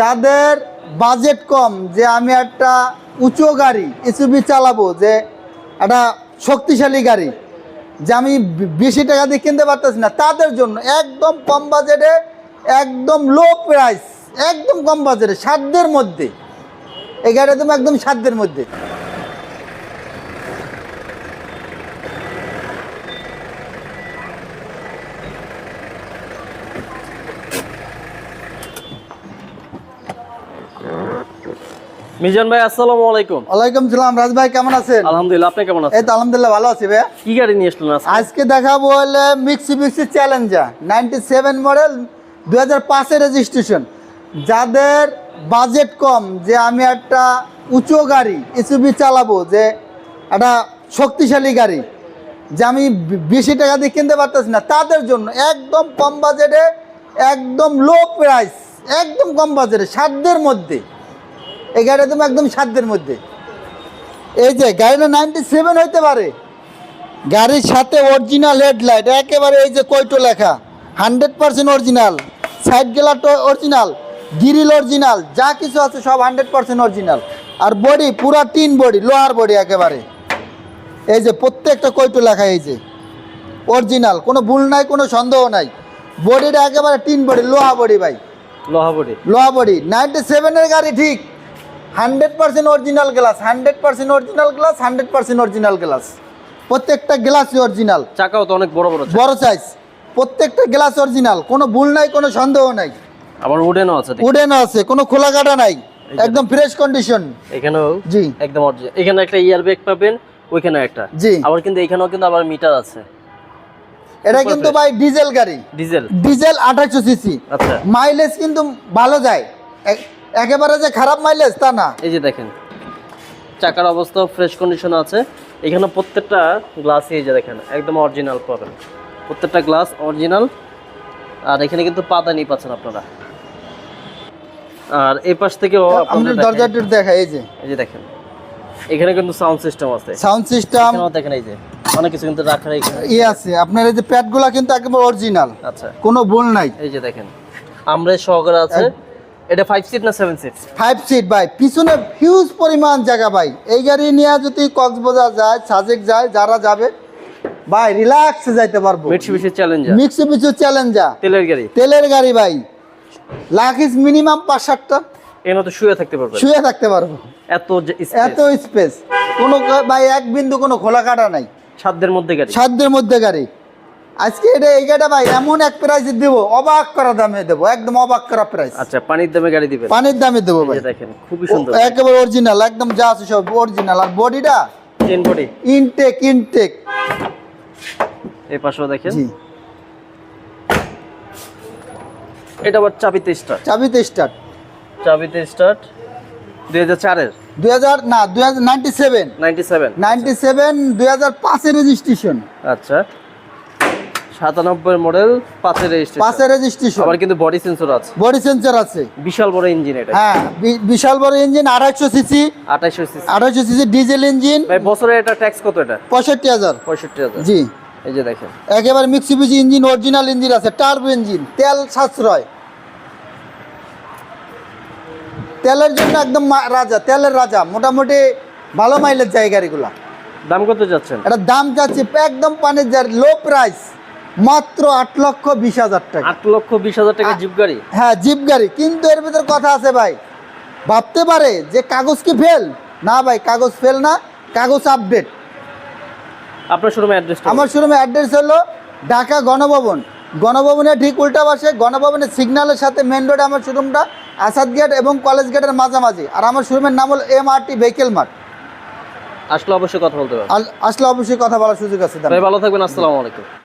যাদের বাজেট কম, যে আমি একটা উঁচু গাড়ি এসুবি চালাবো, যে একটা শক্তিশালী গাড়ি, যে আমি বেশি টাকা দিয়ে কিনতে পারতেছি না, তাদের জন্য একদম কম বাজেটে একদম লো প্রাইস একদম কম বাজেটে সাধ্যের মধ্যে। এই গাড়িটা তুমি একদম সাধ্যের মধ্যে। মিজান ভাই আসসালামু আলাইকুম। ওয়ালাইকুম সালাম রাজ ভাই কেমন আছেন? আলহামদুলিল্লাহ আপনি কেমন এই তো আলহামদুলিল্লাহ ভালো আছি ভাইয়া। কি গাড়ি নিয়ে আসলেন আজকে? দেখাবো হলে মিক্সি মিক্সি চ্যালেঞ্জার নাইনটি সেভেন মডেল দু হাজার পাঁচের রেজিস্ট্রেশন যাদের বাজেট কম যে আমি একটা উঁচু গাড়ি এসইউভি চালাবো যে একটা শক্তিশালী গাড়ি যে আমি বেশি টাকা দিয়ে কিনতে পারতেছি না তাদের জন্য একদম কম বাজেটে একদম লো প্রাইস একদম কম বাজেটে সাধ্যের মধ্যে। এই গাড়িটা তুমি একদম সাধ্যের মধ্যে। এই যে গাড়িটা নাইনটি সেভেন হইতে পারে। গাড়ির সাথে অরিজিনাল হেডলাইট একেবারে এই যে কয়টো লেখা। হান্ড্রেড পার্সেন্ট অরিজিনাল সাইড গেলার অরিজিনাল গিরিল অরিজিনাল যা কিছু আছে সব হান্ড্রেড পার্সেন্ট অরিজিনাল আর বডি পুরা টিন বডি লোহার বডি একেবারে। এই যে প্রত্যেকটা কয়টো লেখা এই যে। অরিজিনাল কোনো ভুল নাই কোনো সন্দেহ নাই। বডিটা একেবারে টিন বডি লোহা বডি ভাই। লোহাবড়ি লোহা বডি নাইনটি সেভেনের গাড়ি ঠিক। Hundred percent original glass hundred percent original glass hundred percent original glass. প্রত্যেকটা গ্লাসই অরিজিনাল। চাকাও তো অনেক বড় বড়। বড় সাইজ প্রত্যেকটা গ্লাস অরিজিনাল। কোনো ভুল নাই কোনো সন্দেহ নাই। আবার উডেনও আছে উডেনও আছে কোনো খোলা কাটা নাই একদম ফ্রেশ কন্ডিশন এখানেও জি। একদম অরিজিনাল এখানে একটা ইয়ার ব্যাগ পাবেন ওইখানে একটা। জি। আবার কিন্তু এখানেও কিন্তু আবার মিটার আছে। এটা কিন্তু ভাই ডিজেল গাড়ি। ডিজেল ডিজেল আঠাশশো সিসি আচ্ছা। মাইলেজ কিন্তু ভালো যায়। একেবারে যে খারাপ মাইলেজ তা না। এই যে দেখেন চাকার অবস্থা ফ্রেশ কন্ডিশন আছে। এখানে প্রত্যেকটা গ্লাস এই যে দেখেন একদম অরিজিনাল পাবেন। প্রত্যেকটা গ্লাস অরিজিনাল আর এখানে কিন্তু পাতা নিয়ে পাচ্ছেন আপনারা। আর এই পাশ থেকেও আপনাদের দেখেন, দেখা এই যে। এই যে দেখেন এখানে কিন্তু সাউন্ড সিস্টেম আছে। সাউন্ড সিস্টেম দেখেন এই যে অনেক কিছু কিন্তু এখানে ইয়ে আছে। আপনার এই যে প্যাডগুলা কিন্তু একেবারে অরিজিনাল আচ্ছা। কোনো ভুল নাই। এই যে দেখেন আমরা সহকারে আছে। এটা ফাইভ সিট না সেভেন সিট ফাইভ সিট ভাই। পিছনে হিউজ পরিমাণ জায়গা ভাই। এই গাড়ি নিয়ে যদি কক্সবাজার যায় সাজেক যায় যারা যাবে ভাই রিল্যাক্সে যাইতে পারব। মিটসুবিশি চ্যালেঞ্জার মিক্সি পিছু চ্যালেঞ্জার তেলের গাড়ি? তেলের গাড়ি ভাই। লাখিস মিনিমাম পাঁচ সাতটা। এখানে তো শুয়ে থাকতে পারবেন? শুয়ে থাকতে পারব। এত এত স্পেস কোনো ভাই এক বিন্দু কোনো খোলা কাটা নাই। সাধ্যের মধ্যে গাড়ি? সাধ্যের মধ্যে গাড়ি। আজকে এটা এই গাড়িটা ভাই এমন এক প্রাইস দেবো অবাক করা দামে দেবো একদম অবাক করা প্রাইস আচ্ছা পানির দামে গাড়ি দিবেন? পানির দামে দেবো ভাই। দেখেন খুবই সুন্দর। একেবারে অরিজিনাল একদম যা আছে সব অরিজিনাল আর বডিটা? চেন বডি ইনটেক ইনটেক এই পাশেও দেখেন। জি। এটা আবার চাবিতে স্টার্ট চাবিতে স্টার্ট চাবিতে স্টার্ট দুই হাজার চারের? দুই হাজার না দুই হাজার ninety seven ninety seven ninety seven দুই হাজার পাঁচের রেজিস্ট্রেশন আচ্ছা। সাতানব্বই মডেল পাঁচের রেজিস্ট্রেশন পাঁচের রেজিস্ট্রেশন আবার কিন্তু বডি সেন্সর আছে। বডি সেন্সর আছে। বিশাল বড় ইঞ্জিন এটা। হ্যাঁ বিশাল বড় ইঞ্জিন আড়াইশো সিসি আঠাইশো সিসি আড়াইশো সিসি ডিজেল ইঞ্জিন ভাই বছরে এটা ট্যাক্স কত এটা? পঁয়ষট্টি হাজার। পঁয়ষট্টি হাজার। জি। এই যে দেখেন। একেবারে মিক্সিবিজি ইঞ্জিন অরিজিনাল ইঞ্জিন আছে টার্বো ইঞ্জিন তেল সাশ্রয়। তেলের জন্য একদম রাজা তেলের রাজা মোটামুটি ভালো মাইলেজ যায় এই গাড়িগুলা দাম কত যাচ্ছেন? এটা দাম যাচ্ছে একদম পানির যার লো প্রাইস মাত্র আট লক্ষ বিশ হাজার টাকা। আট লক্ষ বিশ হাজার টাকা জিপ গাড়ি? হ্যাঁ জিপ গাড়ি। কিন্তু এর ভিতরে কথা আছে ভাই। ভাবতে পারে যে কাগজ কি ফেল না ভাই কাগজ ফেল না কাগজ আপডেট আপনার শোরুমে অ্যাড্রেস আমার শোরুমে অ্যাড্রেস হলো ঢাকা গণভবন। গণভবনের ঠিক উল্টা পাশে গণভবনের সিগন্যালের সাথে মেন রোডে আমার শোরুমটা আসাদ গেট এবং কলেজ গেটের মাঝামাঝি। আর আমার শোরুমের নাম হলো M R T vehicle mart আসলে অবশ্যই কথা বলতে পারবেন। আসলে অবশ্যই কথা বলার সুযোগ আছে ভালো থাকবেন আসসালামু আলাইকুম।